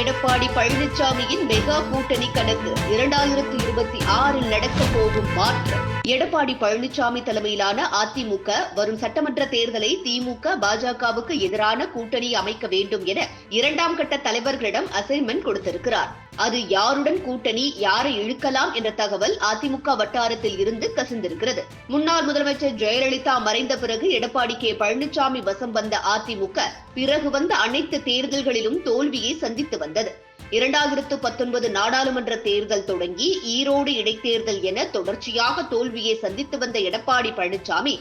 Edappadi பழனிசாமியின் mega கூட்டணி கணக்கு இரண்டாயிரத்தி இருபத்தி ஆறில் நடக்க போகும் மாற்றம். எடப்பாடி பழனிசாமி தலைமையிலான அதிமுக வரும் சட்டமன்ற தேர்தலை திமுக பாஜகவுக்கு எதிரான கூட்டணி அமைக்க வேண்டும் என இரண்டாம் கட்ட தலைவர்களிடம் அசைன்மெண்ட் கொடுத்திருக்கிறார். அது யாருடன் கூட்டணி யாரை இழுக்கலாம் என்ற தகவல் அதிமுக வட்டாரத்தில் இருந்து கசிந்திருக்கிறது. முன்னாள் முதலமைச்சர் ஜெயலலிதா மறைந்த பிறகு எடப்பாடி கே. பழனிசாமி வசம் வந்த அதிமுக பிறகு வந்த அனைத்து தேர்தல்களிலும் தோல்வியை சந்தித்து வந்தது. இரண்டாயிரத்து பத்தொன்பது நாடாளுமன்ற தேர்தல் தொடங்கி ஈரோடு இடைத்தேர்தல் என தொடர்ச்சியாக தோல்வியை சந்தித்து வந்த எடப்பாடி பழனிசாமி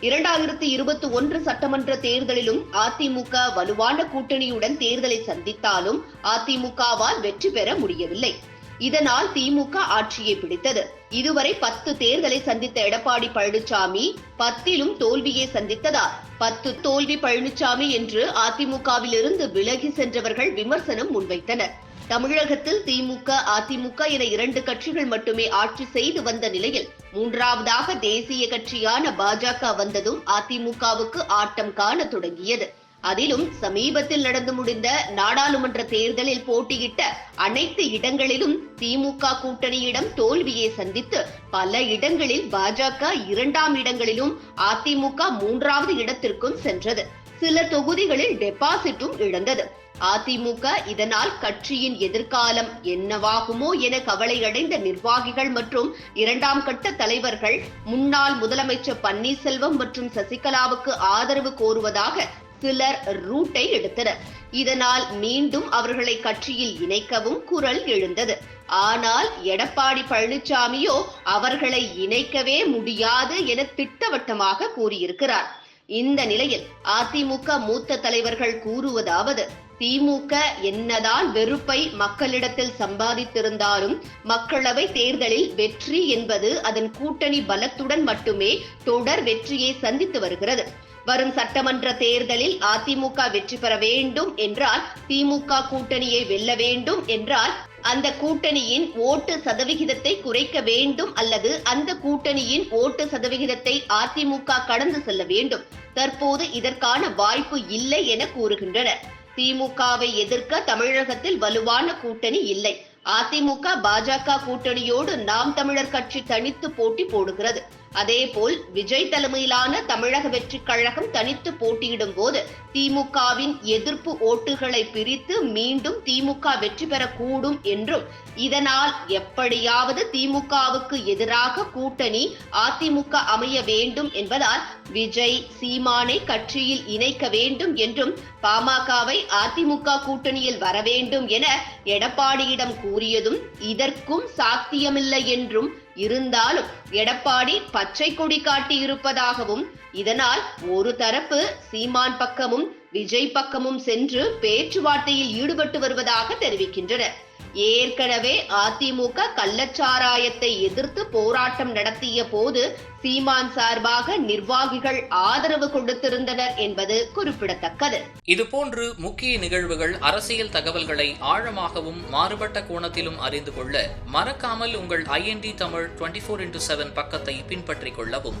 இரண்டாயிரத்து இருபத்தி ஒன்று சட்டமன்ற தேர்தலிலும் அதிமுக வலுவான கூட்டணியுடன் தேர்தலை சந்தித்தாலும் அதிமுகவால் வெற்றி பெற முடியவில்லை. இதனால் திமுக ஆட்சியை பிடித்தது. இதுவரை பத்து தேர்தலை சந்தித்த எடப்பாடி பழனிசாமி பத்திலும் தோல்வியை சந்தித்ததால் பத்து தோல்வி பழனிசாமி என்று அதிமுகவிலிருந்து விலகி சென்றவர்கள் விமர்சனம் முன்வைத்தனர். தமிழகத்தில் திமுக அதிமுக என இரண்டு கட்சிகள் மட்டுமே ஆட்சி செய்து வந்த நிலையில் மூன்றாவதாக தேசிய கட்சியான பாஜக வந்ததும் அதிமுகவுக்கு ஆட்டம் காண தொடங்கியது. அதிலும் சமீபத்தில் நடந்து முடிந்த நாடாளுமன்ற தேர்தலில் போட்டியிட்ட அனைத்து இடங்களிலும் திமுக கூட்டணியிடம் தோல்வியை சந்தித்து பல இடங்களில் பாஜக இரண்டாம் இடங்களிலும் அதிமுக மூன்றாவது இடத்திற்கும் சென்றது. சில தொகுதிகளில் டெபாசிட்டும் இழந்தது. அதிமுக இதனால் கட்சியின் எதிர்காலம் என்னவாகுமோ என கவலையடைந்த நிர்வாகிகள் மற்றும் இரண்டாம் கட்ட தலைவர்கள் முன்னாள் முதலமைச்சர் பன்னீர்செல்வம் மற்றும் சசிகலாவுக்கு ஆதரவு கோருவதாக சிலர் ரூட்டை எடுத்தனர். இதனால் மீண்டும் அவர்களை கட்சியில் இணைக்கவும் குரல் எழுந்தது. ஆனால் எடப்பாடி பழனிசாமியோ அவர்களை இணைக்கவே முடியாது என திட்டவட்டமாக கூறியிருக்கிறார். இந்த நிலையில் அதிமுக மூத்த தலைவர்கள் கூறுவதாவது திமுக என்னதான் வெறுப்பை மக்களிடத்தில் சம்பாதித்திருந்தாலும் மக்களவை தேர்தலில் வெற்றி என்பது அதன் கூட்டணி பலத்துடன் மட்டுமே தொடர் வெற்றியை சந்தித்து வருகிறது. வரும் சட்டமன்ற தேர்தலில் அதிமுக வெற்றி பெற வேண்டும் என்றால் திமுக கூட்டணியை வெல்ல வேண்டும் என்றால் அந்த கூட்டணியின் ஓட்டு சதவிகிதத்தை குறைக்க வேண்டும் அல்லது அந்த கூட்டணியின் ஓட்டு சதவிகிதத்தை அதிமுக கடந்து செல்ல வேண்டும். தற்போது இதற்கான வாய்ப்பு இல்லை என கூறுகின்றனர். திமுகவை எதிர்க்க தமிழகத்தில் வலுவான கூட்டணி இல்லை. அதிமுக பாஜக கூட்டணியோடு நாம் தமிழர் கட்சி தனித்து போட்டி போடுகிறது. அதேபோல் விஜய் தலைமையிலான தமிழக வெற்றி கழகம் தனித்து போட்டியிடும் போது திமுகவின் எதிர்ப்பு ஓட்டுகளை பிரித்து மீண்டும் திமுக வெற்றி பெறக்கூடும் என்றும் இதனால் எப்படியாவது திமுகவுக்கு எதிராக கூட்டணி அதிமுக அமைய வேண்டும் என்பதால் விஜய் சீமானை கட்சியில் இணைக்க வேண்டும் என்றும் பாமகவை அதிமுக கூட்டணியில் வர வேண்டும் என எடப்பாடியிடம் கூறியதும் இதற்கும் சாத்தியமில்லை என்றும் இருந்தாலும் எடப்பாடி பச்சை கொடி காட்டி இருப்பதாகவும் இதனால் ஒரு தரப்பு சீமான் பக்கமும் விஜய் பக்கமும் சென்று பேச்சுவார்த்தையில் ஈடுபட்டு வருவதாக தெரிவிக்கின்றனர். ஏற்கனவே அதிமுக கள்ளச்சாராயத்தை எதிர்த்து போராட்டம் நடத்திய போது சீமான் சார்பாக நிர்வாகிகள் ஆதரவு கொடுத்திருந்தனர் என்பது குறிப்பிடத்தக்கது. இதுபோன்று முக்கிய நிகழ்வுகள் அரசியல் தகவல்களை ஆழமாகவும் மாறுபட்ட கோணத்திலும் அறிந்து கொள்ள மறக்காமல் உங்கள் IND Tamil twenty four into seven பக்கத்தை பின்பற்றிக் கொள்ளவும்.